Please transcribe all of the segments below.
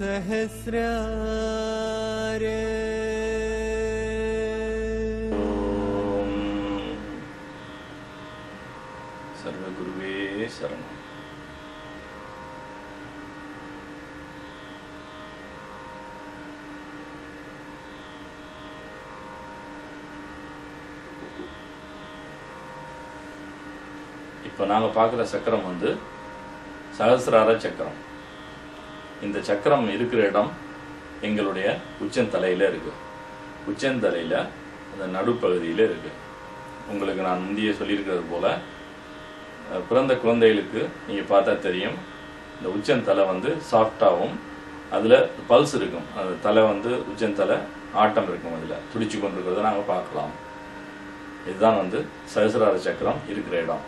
सहस्रार சர்வகுருவே சரணம் இப்போ நாங்கள் பார்க்குற சக்கரம் வந்து சகசிரார சக்கரம் இந்த சக்கரம் இருக்கிற இடம் எங்களுடைய உச்சந்தலையில் இருக்குது உச்சந்தலையில் அந்த நடுப்பகுதியில் இருக்குது உங்களுக்கு நான் முந்தைய சொல்லியிருக்கிறது போல் பிறந்த குழந்தைகளுக்கு நீங்கள் பார்த்தா தெரியும் இந்த உச்சந்தலை வந்து சாஃப்டாகவும் அதில் பல்ஸ் இருக்கும். அந்த தலை வந்து உச்சந்தலை ஆட்டம் இருக்கும் அதில். துடிச்சு கொண்டிருக்கிறத நாங்கள் பார்க்கலாம். இதுதான் வந்து சகசிரார சக்கரம் இருக்கிற இடம்.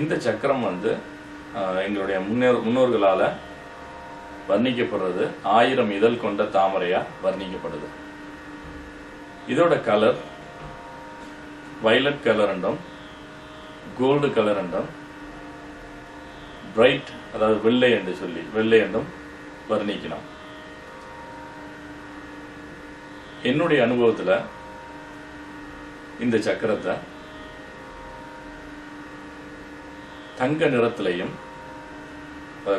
இந்த சக்கரம் வந்து எங்களுடைய முன்னோர் முன்னோர்களால் வர்ணிக்கப்படுறது ஆயிரம் இதழ் கொண்ட தாமரையாக வர்ணிக்கப்படுது. இதோட கலர் வைலட் கலர் என்றும் கோல்டு கலர் என்றும் பிரைட் அதாவது வெள்ளை என்று சொல்லி வெள்ளை என்றும் வர்ணிக்கலாம் என்னுடைய அனுபவத்தில் இந்த சக்கரத்தை தங்க நிறத்திலையும்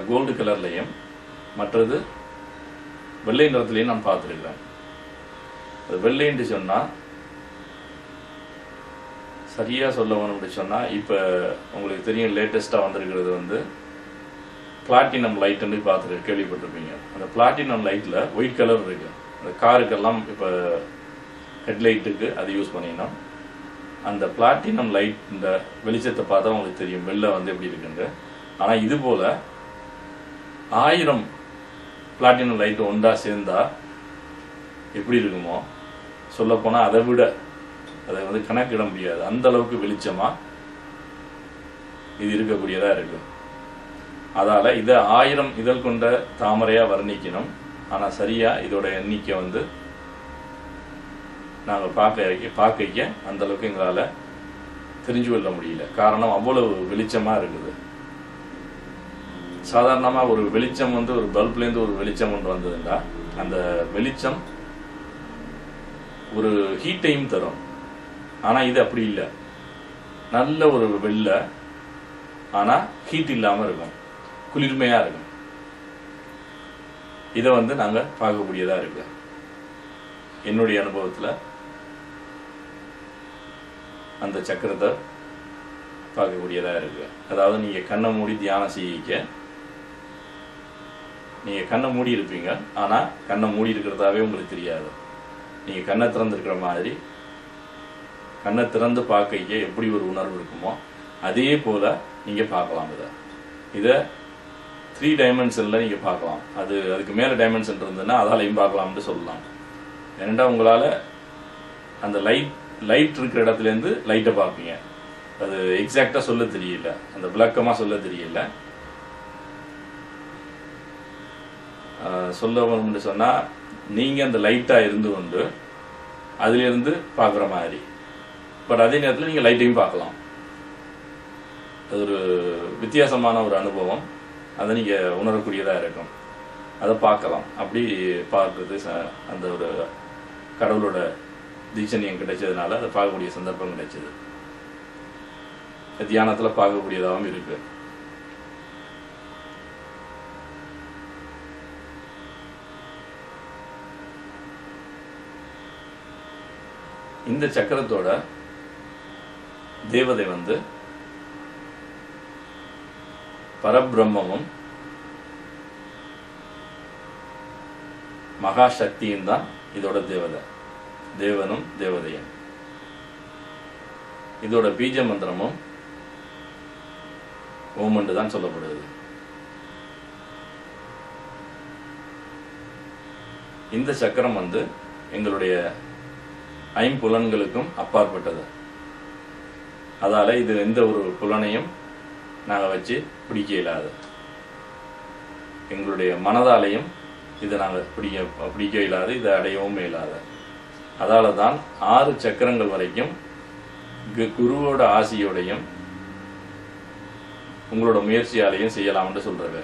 கோல்டு கலர்லையும் மற்றது வெள்ளை நிறத்திலையும் நான் பார்த்துருக்கிறேன். அது வெள்ளைன்னு சொன்னால் சரியாக சொல்ல வேணும்னு சொன்னால் இப்போ உங்களுக்கு தெரியும் லேட்டஸ்ட்டாக வந்திருக்கிறது வந்து பிளாட்டினம் லைட்டுன்னு பார்த்துட்டு கேள்விப்பட்டிருப்பீங்க. அந்த பிளாட்டினம் லைட்டில் ஒயிட் கலர் இருக்குது அந்த காருக்கெல்லாம் இப்போ ஹெட்லைட்டுக்கு அது யூஸ் பண்ணிங்கன்னா அந்த பிளாட்டினம் லைட் இந்த வெளிச்சத்தை பார்த்தா உங்களுக்கு தெரியும். வெளில வந்து எப்படி இருக்குன்னு ஆனால் இது போல ஆயிரம் பிளாட்டினம் லைட் ஒன்றா சேர்ந்தா எப்படி இருக்குமோ சொல்லப்போனால் அதை விட அதை வந்து கணக்கிட முடியாது. அந்த அளவுக்கு வெளிச்சமாக இது இருக்கக்கூடியதாக இருக்கும். அதால் இதை ஆயிரம் இதழ் கொண்ட தாமரையாக வர்ணிக்கணும். ஆனால் சரியாக இதோட எண்ணிக்கை வந்து நாங்கள் பார்க்க பார்க்க வைக்க அந்தளவுக்கு எங்களால் தெரிஞ்சு கொள்ள முடியல. காரணம் அவ்வளவு வெளிச்சமாக இருக்குது. சாதாரணமாக ஒரு வெளிச்சம் வந்து ஒரு பல்ப்லேருந்து ஒரு வெளிச்சம் ஒன்று வந்ததுன்னா அந்த வெளிச்சம் ஒரு ஹீட்டையும் தரும். ஆனால் இது அப்படி இல்லை. நல்ல ஒரு வெள்ளை ஆனால் ஹீட் இல்லாமல் இருக்கும். குளிர்மையாக இருக்கும். இதை வந்து நாங்கள் பார்க்கக்கூடியதாக இருக்குது என்னுடைய அனுபவத்தில் அந்த சக்கரத்தை பார்க்கக்கூடியதாக இருக்கு. அதாவது நீங்கள் கண்ணை மூடி தியானம் செய்யிக்க நீங்கள் கண்ணை மூடி இருப்பீங்க. ஆனால் கண்ணை மூடி இருக்கிறதாவே உங்களுக்கு தெரியாது. நீங்கள் கண்ணை திறந்துருக்கிற மாதிரி கண்ணை திறந்து பார்க்க எப்படி ஒரு உணர்வு இருக்குமோ அதே போல் நீங்கள் பார்க்கலாம் இதை. இதை த்ரீ டைமென்ஷனில் நீங்கள் பார்க்கலாம். அது அதுக்கு மேலே டைமென்ஷன் இருந்ததுன்னா அதாலையும் பார்க்கலாம்னு சொல்லலாம். ஏனெண்டா உங்களால் அந்த லைட் லைட் இருக்கிற இடத்துல இருந்து லைட்டை பார்ப்பீங்க. அது எக்ஸாக்டாக சொல்ல தெரியல. அந்த விளக்கமாக சொல்ல தெரியல. சொல்ல வேணும்னு சொன்னால் நீங்கள் அந்த லைட்டாக இருந்து கொண்டு அதுலேருந்து பார்க்குற மாதிரி. பட் அதே நேரத்தில் நீங்கள் லைட்டையும் பார்க்கலாம். அது ஒரு வித்தியாசமான ஒரு அனுபவம். அதை நீங்கள் உணரக்கூடியதாக இருக்கும். அதை பார்க்கலாம். அப்படி பார்க்குறது ச- அந்த ஒரு கடவுளோட தீட்சணியம் கிடைச்சதுனால அதை பார்க்கக்கூடிய சந்தர்ப்பம் கிடைச்சது. தியானத்துல பார்க்கக்கூடியதாகவும் இருக்கு. இந்த சக்கரத்தோட தேவதை வந்து பரபிரம்மமும் மகாசக்தியும் தான் இதோட தேவதை. தேவனும் தேவதையும். இதோட பீஜ மந்திரமும் ஓம் என்று தான் சொல்லப்படுது இந்த சக்கரம் வந்து எங்களுடைய ஐம்புலன்களுக்கும் அப்பாற்பட்டது. அதால இது எந்த ஒரு புலனையும் நாங்கள் வச்சு பிடிக்க இயலாது. எங்களுடைய மனதாலையும் இதை நாங்கள் பிடிக்க பிடிக்க இயலாது இதை அடையவும் இயலாது. அதால தான் ஆறு சக்கரங்கள் வரைக்கும் குருவோட ஆசியோடையும் உங்களோட முயற்சியாலையும் செய்யலாம்னு சொல்றாங்க.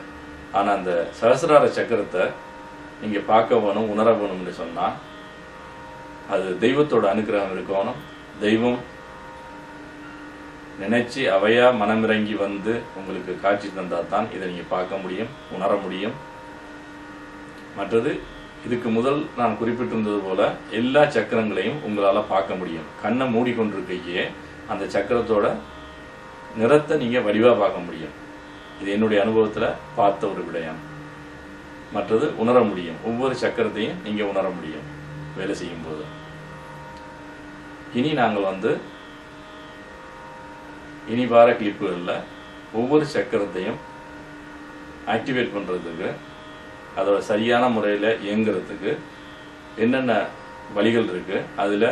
ஆனால் அந்த சகசிரார சக்கரத்தை நீங்கள் பார்க்க வேணும் உணர வேணும்னு சொன்னால் அது தெய்வத்தோட அனுகிரகம் இருக்கணும். தெய்வம் நினைச்சு அவையா மனமிறங்கி வந்து உங்களுக்கு காட்சி தந்தால் தான் இதை நீங்கள் பார்க்க முடியும் உணர முடியும். மற்றது இதுக்கு முதல் நான் குறிப்பிட்டிருந்தது போல எல்லா சக்கரங்களையும் உங்களால் பார்க்க முடியும். கண்ணை மூடிக்கொண்டிருக்கையே அந்த சக்கரத்தோட நிறத்தை நீங்கள் வடிவாக பார்க்க முடியும். இது என்னுடைய அனுபவத்தில் பார்த்த ஒரு விடயம். மற்றது உணர முடியும். ஒவ்வொரு சக்கரத்தையும் நீங்கள் உணர முடியும் வேலை செய்யும்போது. இனி நாங்கள் வந்து இனி வார கிளிப்புகளில் ஒவ்வொரு சக்கரத்தையும் ஆக்டிவேட் பண்ணுறதுக்கு அதோட சரியான முறையில் இயங்குறதுக்கு என்னென்ன வழிகள் இருக்குது அதில்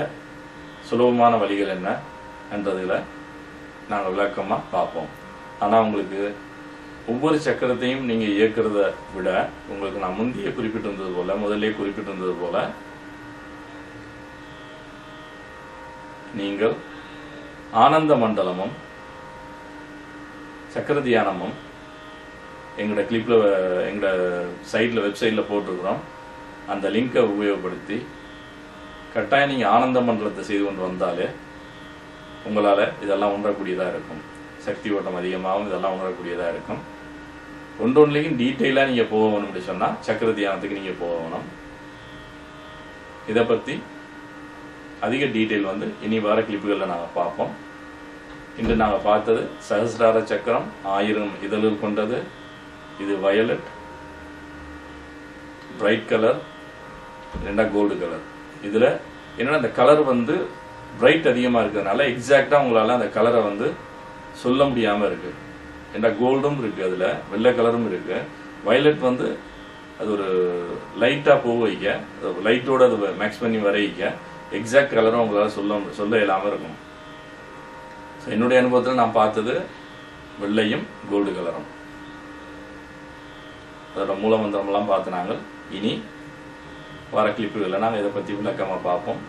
சுலபமான வழிகள் என்ன என்றதில் நாங்கள் விளக்கமாக பார்ப்போம். ஆனால் உங்களுக்கு ஒவ்வொரு சக்கரத்தையும் நீங்கள் இயக்கிறத விட உங்களுக்கு நான் முந்தைய குறிப்பிட்டிருந்தது போல் முதலே குறிப்பிட்டிருந்தது போல் நீங்கள் ஆனந்த மண்டலமும் சக்கர தியானமும் எங்களோட கிளிப்பில் எங்களோட சைட்டில் வெப்சைட்டில் போட்டிருக்கிறோம். அந்த லிங்கை உபயோகப்படுத்தி கட்டாயம் நீங்கள் ஆனந்த மண்டலத்தை செய்து கொண்டு வந்தாலே உங்களால் இதெல்லாம் உணரக்கூடியதாக இருக்கும். சக்தி ஓட்டம் அதிகமாகவும் இதெல்லாம் உணரக்கூடியதாக இருக்கும். ஒன்றொன்றுலையும் டீட்டெயிலாக நீங்கள் போகணும் அப்படி சொன்னால் சக்கர தியானத்துக்கு நீங்கள் போகணும் இதை பற்றி அதிக டீட்டெயில் வந்து இனி வர கிளிப்புகளில் நாங்கள் பார்ப்போம். இன்று நாங்கள் பார்த்தது சகசிரார சக்கரம் ஆயிரம் இதழ்கள் கொண்டது. இது வயலட் பிரைட் கலர் ரெண்டா கோல்டு கலர் இதில் என்னன்னா அந்த கலர் வந்து பிரைட் அதிகமாக இருக்கிறதுனால எக்ஸாக்டாக உங்களால் அந்த கலரை வந்து சொல்ல முடியாமல் இருக்குது ஏன்னா கோல்டும் இருக்குது அதில் வெள்ளை கலரும் இருக்குது வயலட் வந்து அது ஒரு லைட்டாக போக வைக்க லைட்டோட அது மேக்ஸ் பண்ணி வரைக்க எக்ஸாக்ட் கலரும் உங்களால் சொல்ல சொல்ல இயலாமல் இருக்கும். ஸோ என்னுடைய அனுபவத்தில் நான் பார்த்தது வெள்ளையும் கோல்டு கலரும் அதோட மூலமந்திரம்லாம் பார்த்து நாங்கள் இனி வர கிளிப்புகளில் நாங்கள் இதை பற்றி விளக்கமாக பார்ப்போம்.